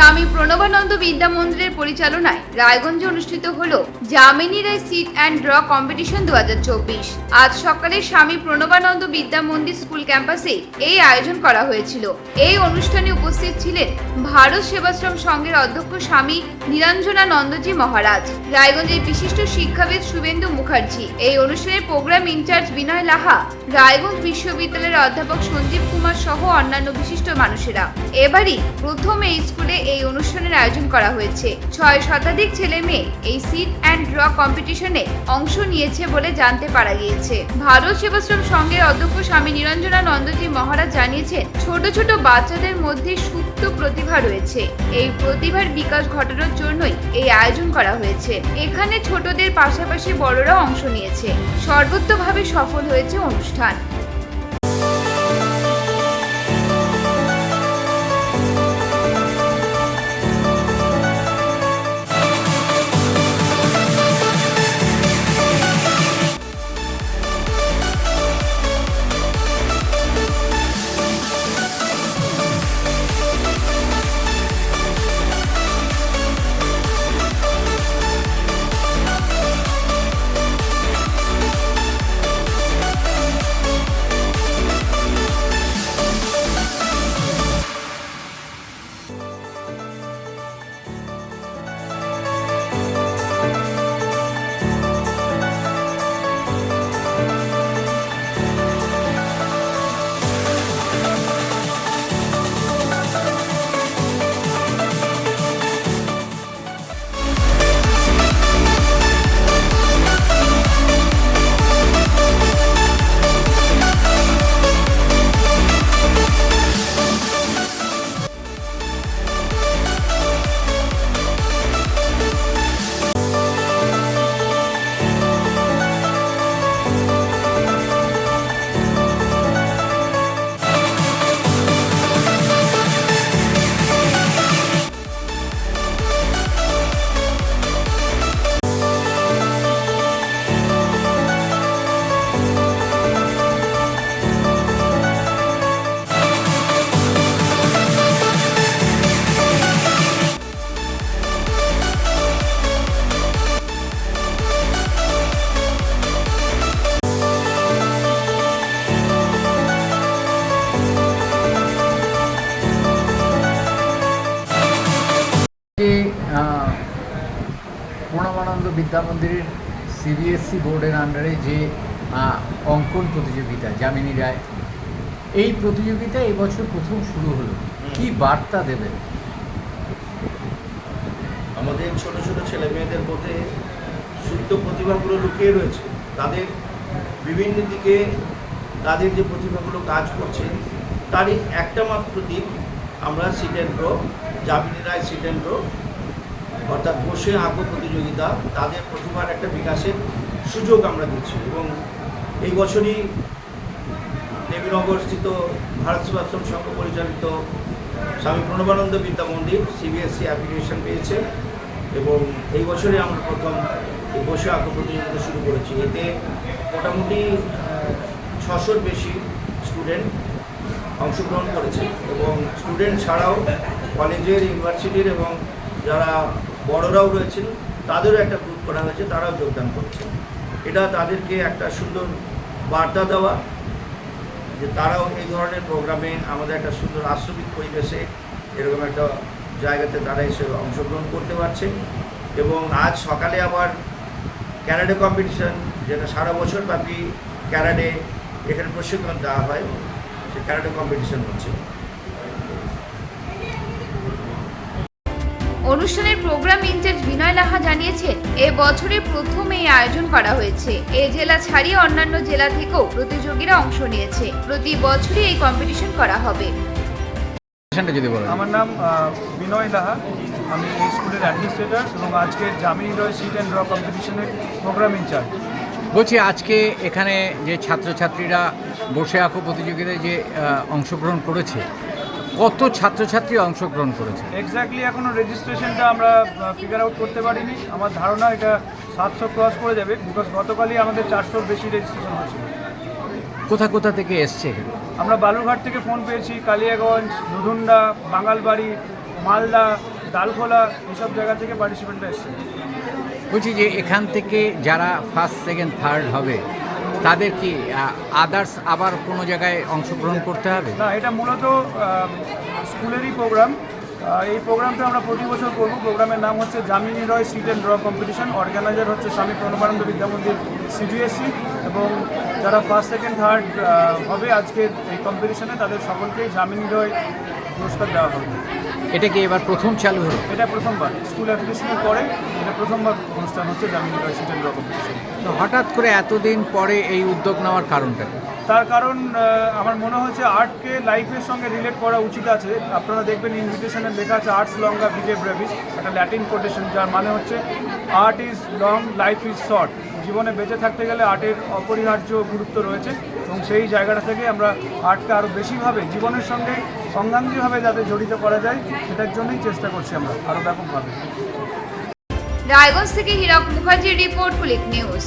স্বামী প্রণবানন্দ বিদ্যা মন্দিরের পরিচালনায় রায়গঞ্জে অনুষ্ঠিত হল Jamini Roy sit and draw competition দু হাজার চব্বিশ। আজ সকালে স্বামী প্রণবানন্দ বিদ্যা মন্দির স্কুল ক্যাম্পাসে এই আয়োজন করা হয়েছিল। এই অনুষ্ঠানে উপস্থিত ছিলেন ভারত সেবাশ্রম সংঘের অধ্যক্ষ স্বামী নিরঞ্জনা নন্দজি মহারাজ, রায়গঞ্জের বিশিষ্ট শিক্ষাবিদ শুভেন্দু মুখার্জি, এই অনুষ্ঠানের প্রোগ্রাম ইনচার্জ বিনয় লাহা, রায়গঞ্জ বিশ্ববিদ্যালয়ের অধ্যাপক সঞ্জীব কুমার সহ অন্যান্য বিশিষ্ট মানুষেরা। এবারই প্রথম এই স্কুলে এই অনুষ্ঠানের আয়োজন করা হয়েছে। ছয় শতাধিক ছেলে মেয়ে এই সিট অ্যান্ড ড্র কম্পিটিশনে অংশ নিয়েছে বলে জানতে পারা গিয়েছে। ভারত সেবাশ্রম সংঘের অধ্যক্ষ স্বামী নিরঞ্জনা নন্দজি মহারাজ জানিয়েছেন, ছোট ছোট বাচ্চাদের মধ্যে সুপ্ত প্রতিভা রয়েছে। এই প্রতিভার বিকাশ ঘটানোর জন্যই এই আয়োজন করা হয়েছে। এখানে ছোটদের পাশাপাশি বড়রাও অংশ নিয়েছে। সর্বোত্তভাবে সফল হয়েছে অনুষ্ঠান। বিদ্যা মন্দিরের সিবিএসসি বোর্ডের আন্ডারে যে অঙ্কন প্রতিযোগিতা যামিনী রায় এই প্রতিযোগিতা এবছর প্রথম শুরু হলো। কি বার্তা দেবেন? আমাদের ছোট ছোট ছেলে মেয়েদের মধ্যে সুপ্ত প্রতিভাগুলো লুকিয়ে রয়েছে। তাদের বিভিন্ন দিকে তাদের যে প্রতিভাগুলো কাজ করছে তারই একটা মাত্র দিক আমরা sit and draw Jamini Roy sit and draw অর্থাৎ বসে আঁকো প্রতিযোগিতা, তাদের প্রতিভার একটা বিকাশের সুযোগ আমরা দিচ্ছি এবং এই বছরই দেবীনগরস্থিত ভারত সেবাশ্রম সংঘ পরিচালিত স্বামী প্রণবানন্দ বিদ্যা মন্দির সিবিএসসি অ্যাপ্লিকেশন পেয়েছে এবং এই বছরে আমরা প্রথম এই বসে আঁকো প্রতিযোগিতা শুরু করেছি। এতে মোটামুটি ছশোর বেশি স্টুডেন্ট অংশগ্রহণ করেছে এবং স্টুডেন্ট ছাড়াও কলেজের ইউনিভার্সিটির এবং যারা বড়রাও রয়েছেন, তাদেরও একটা গ্রুপ করা হয়েছে, তারাও যোগদান করেছে। এটা তাদেরকে একটা সুন্দর বার্তা দেওয়া যে তারাও এই ধরনের প্রোগ্রামে আমাদের একটা সুন্দর আশ্রমিক পরিবেশে এরকম একটা জায়গাতে তারা এসে অংশগ্রহণ করতে পারছে। এবং আজ সকালে আবার ক্যারাডে কম্পিটিশন যেটা সারা বছর ব্যাপী ক্যারাডে এখানে প্রশিক্ষণ দেওয়া হয়, সে ক্যারাডে কম্পিটিশন হচ্ছে। অনুষ্ঠানের প্রোগ্রাম ইনচার্জ বিনয় লাহা জানিয়েছেন এ বছরের প্রথম এই আয়োজন করা হয়েছে। এ জেলা ছাড়িয়ে অন্যান্য জেলা থেকেও প্রতিযোগীরা অংশ নিয়েছে। প্রতি বছরই এই কম্পিটিশন করা হবে। যদি বলেন। আমার নাম বিনয় লাহা। আমি এই স্কুলের অ্যাডমিনিস্ট্রেটর এবং আজকের Jamini Roy sit and draw কম্পিটিশনের প্রোগ্রাম ইনচার্জ। বলছি আজকে এখানে যে ছাত্রছাত্রীরা বসে আঁকো প্রতিযোগিতায় যে অংশগ্রহণ করেছে কত ছাত্রছাত্রী অংশগ্রহণ করেছে? এক্স্যাক্টলি এখনও রেজিস্ট্রেশনটা আমরা ফিগার আউট করতে পারিনি। আমার ধারণা এটা সাতশো ক্রস করে যাবে বিকজ গতকালই আমাদের চারশোর বেশি রেজিস্ট্রেশন হয়েছিল। কোথা কোথা থেকে এসছে আমরা বালুরঘাট থেকে ফোন পেয়েছি কালিয়াগঞ্জ দুধুন্ডা বাঙালবাড়ি মালদা ডালখোলা এসব জায়গা থেকে পার্টিসিপেন্টরা এসছে। বলছি যে এখান থেকে যারা ফার্স্ট সেকেন্ড থার্ড হবে তাদের কি আদার্স আবার কোনো জায়গায় অংশগ্রহণ করতে হবে? না, এটা মূলত স্কুলেরই প্রোগ্রাম এই প্রোগ্রামটা আমরা প্রতি বছর করব। প্রোগ্রামের নাম হচ্ছে Jamini Roy sit and draw competition organiser হচ্ছে স্বামী প্রণবানন্দ বিদ্যামন্দির সিবিএসসি এবং যারা ফার্স্ট সেকেন্ড থার্ড হবে আজকের এই কম্পিটিশনে তাদের সকলকেই জামিনী রয় পুরস্কার দেওয়া হবে। এটা কি এবার প্রথম চালু হলো। এটা প্রথমবার। স্কুল অ্যাপ্লিকেশনের পরে এটা প্রথমবার অনুষ্ঠান হচ্ছে জামিনী ড্র কম্পিটিশন তো হঠাৎ করে এতদিন পরে এই উদ্যোগ নেওয়ার কারণটা তার কারণ আমার মনে হচ্ছে আর্টকে লাইফের সঙ্গে রিলেট করা উচিত আছে। আপনারা দেখবেন ইনভিটেশনে লেখা আছে আর্টস লঙ্গা ভিটে ব্রেভিস একটা ল্যাটিন কোটেশন যার মানে হচ্ছে art is long life is short জীবনে বেঁচে থাকতে গেলে আর্টের অপরিহার্য গুরুত্ব রয়েছে। এবং সেই জায়গাটা থেকে আমরা আর্টকে আরও বেশিভাবে জীবনের সঙ্গে সংগ্রামীভাবে যাতে জড়িত করা যায়, সেটার জন্যই চেষ্টা করছি আমরা আরও ব্যাপকভাবে। রায়গঞ্জ থেকে হীরক মুখার্জির রিপোর্ট ফুলিক নিউজ।